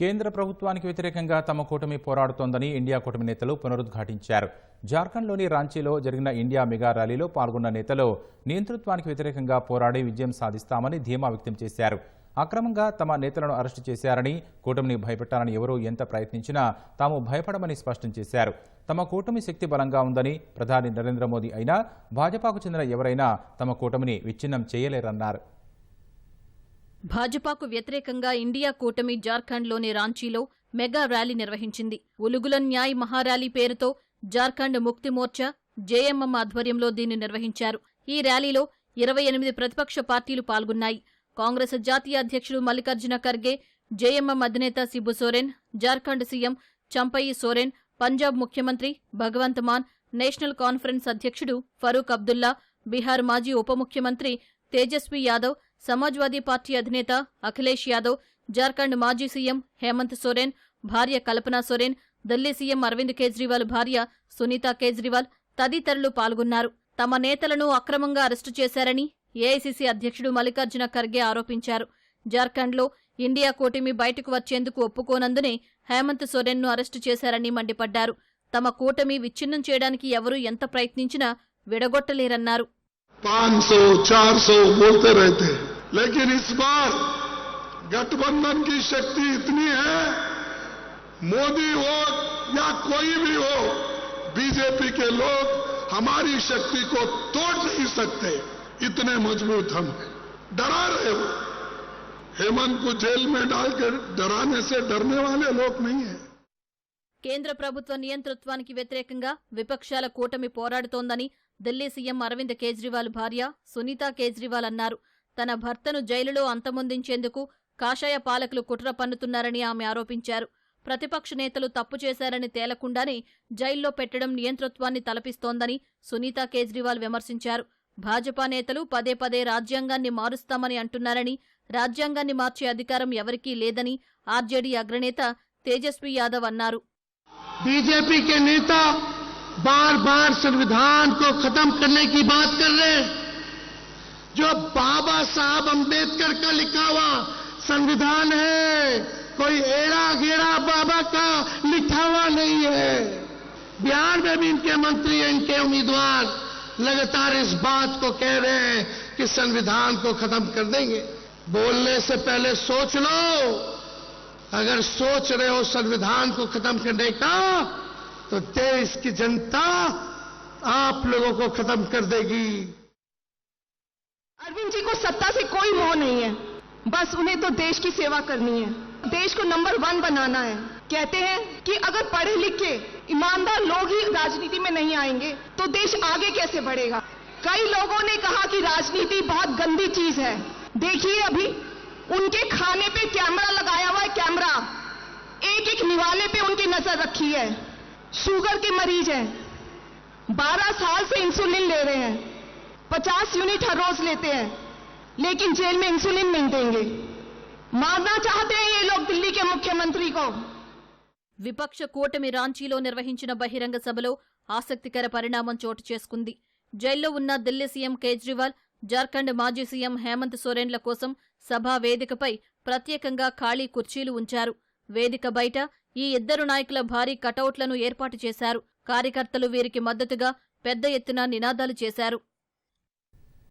కేంద్ర ప్రభుత్వానికి వ్యతిరేకంగా తమ కూటమి పోరాడుతోందని ఇండియా కూటమి నేతలు పునరుద్ఘాటించారు. జార్ఖండ్లోని రాంచీలో జరిగిన ఇండియా మెగా ర్యాలీలో పాల్గొన్న నేతలు నియంతృత్వానికి వ్యతిరేకంగా పోరాడి విజయం సాధిస్తామని ధీమా వ్యక్తం చేశారు. అక్రమంగా తమ నేతలను అరెస్టు చేశారని కూటమిని భయపెట్టాలని ఎవరూ ఎంత ప్రయత్నించినా తాము భయపడమని స్పష్టం చేశారు. తమ కూటమి శక్తి బలంగా ఉందని ప్రధాని నరేంద్ర మోదీ అయినా భాజపాకు చెందిన ఎవరైనా తమ కూటమిని విచ్ఛిన్నం చేయలేరన్నారు. భాజపాకు వ్యతిరేకంగా ఇండియా కూటమి జార్ఖండ్లోని రాంచీలో మెగా ర్యాలీ నిర్వహించింది. ఉలుగుల న్యాయ్ మహార్యాలీ పేరుతో జార్ఖండ్ ముక్తి మోర్చా జేఎంఎం ఆధ్వర్యంలో దీన్ని నిర్వహించారు. ఈ ర్యాలీలో ఇరవై ఎనిమిది ప్రతిపక్ష పార్టీలు పాల్గొన్నాయి. కాంగ్రెస్ జాతీయ అధ్యక్షుడు మల్లికార్జున ఖర్గే జేఎంఎం అధినేత సిబు సోరెన్ జార్ఖండ్ సీఎం చంపయి సోరెన్ పంజాబ్ ముఖ్యమంత్రి భగవంత్ మాన్ నేషనల్ కాన్ఫరెన్స్ అధ్యక్షుడు ఫరూక్ అబ్దుల్లా బీహార్ మాజీ ఉప ముఖ్యమంత్రి తేజస్వి యాదవ్ సమాజ్వాదీ పార్టీ అధినేత అఖిలేష్ యాదవ్ జార్ఖండ్ మాజీ సీఎం హేమంత్ సోరెన్ భార్య కల్పనా సోరెన్ ఢిల్లీ సీఎం అరవింద్ కేజ్రీవాల్ భార్య సునీతా కేజ్రీవాల్ తదితరులు పాల్గొన్నారు. తమ నేతలను అక్రమంగా అరెస్టు చేశారని ఏఐసీసీ అధ్యక్షుడు మల్లికార్జున ఖర్గే ఆరోపించారు. జార్ఖండ్లో ఇండియా కూటమి బయటకు వచ్చేందుకు ఒప్పుకోనందునే హేమంత్ సోరెన్ను అరెస్టు చేశారని మండిపడ్డారు. తమ కూటమి విచ్ఛిన్నం చేయడానికి ఎవరూ ఎంత ప్రయత్నించినా విడగొట్టలేరన్నారు. पाँच सौ, चार सौ बोलते रहते हैं। लेकिन इस बार गठबंधन की शक्ति इतनी है, मोदी हो या कोई भी हो, बीजेपी के लोग हमारी शक्ति को तोड़ नहीं सकते। इतने मज़बूत हम डरा रहे हो? हेमंत को जेल में डालकर डराने से डरने वाले लोग नहीं हैं। కేంద్ర ప్రభుత్వ నియంతృత్వానికి వ్యతిరేకంగా విపక్షాల కూటమి పోరాడుతోందని ఢిల్లీ సీఎం అరవింద్ కేజ్రీవాల్ భార్య సునీతా కేజ్రీవాల్ అన్నారు. తన భర్తను జైలులో అంతమొందించేందుకు కాషాయ పాలకులు కుట్ర పన్నుతున్నారని ఆమె ఆరోపించారు. ప్రతిపక్ష నేతలు తప్పు చేశారని తేలకుండానే జైల్లో పెట్టడం నియంతృత్వాన్ని తలపిస్తోందని సునీతా కేజ్రీవాల్ విమర్శించారు. భాజపా నేతలు పదే పదే రాజ్యాంగాన్ని మారుస్తామని అంటున్నారని రాజ్యాంగాన్ని మార్చే అధికారం ఎవరికీ లేదని ఆర్జేడీ అగ్రనేత తేజస్వి యాదవ్ అన్నారు. बीजेपी के नेता बार बार संविधान को खत्म करने की बात कर रहे हैं। जो बाबा साहब अंबेडकर का लिखा हुआ संविधान है, कोई एड़ा गेड़ा बाबा का लिखा हुआ नहीं है। बिहार में भी इनके मंत्री इनके उम्मीदवार लगातार इस बात को कह रहे हैं कि संविधान को खत्म कर देंगे। बोलने से पहले सोच लो। अगर सोच रहे हो संविधान को खत्म करने का तो देश की जनता आप लोगों को खत्म कर देगी। अरविंद जी को सत्ता से कोई मोह नहीं है। बस उन्हें तो देश की सेवा करनी है। देश को नंबर वन बनाना है। कहते हैं कि अगर पढ़े लिखे ईमानदार लोग ही राजनीति में नहीं आएँगे तो देश आगे कैसे बढ़ेगा? कई लोगों ने कहा कि राजनीति बहुत गंदी चीज़ है। देखिए अभी उनके खाने पे कैमरा लगाया हुआ है कैमरा एक एक निवाले पे उनकी नजर रखी है शुगर के मरीज हैं 12 साल से इंसुलिन ले रहे हैं 50 यूनिट हर रोज लेते हैं लेकिन जेल में इंसुलिन नहीं देंगे मारना चाहते हैं ये लोग दिल्ली के मुख्यमंत्री को విపక్ష కూటమి రాంచీలో నిర్వహించిన బహిరంగ సభలో ఆసక్తికర పరిణామం చోటు చేసుకుంది జైల్లో ఉన్న ఢిల్లీ సీఎం కేజ్రీవాల్ జార్ఖండ్ మాజీ సీఎం హేమంత్ సోరెన్ల కోసం సభా వేదికపై ప్రత్యేకంగా ఖాళీ కుర్చీలు ఉంచారు. వేదిక బయట ఈ ఇద్దరు నాయకుల భారీ కటౌట్లను ఏర్పాటు చేశారు. కార్యకర్తలు వీరికి మద్దతుగా పెద్ద ఎత్తున నినాదాలు చేశారు.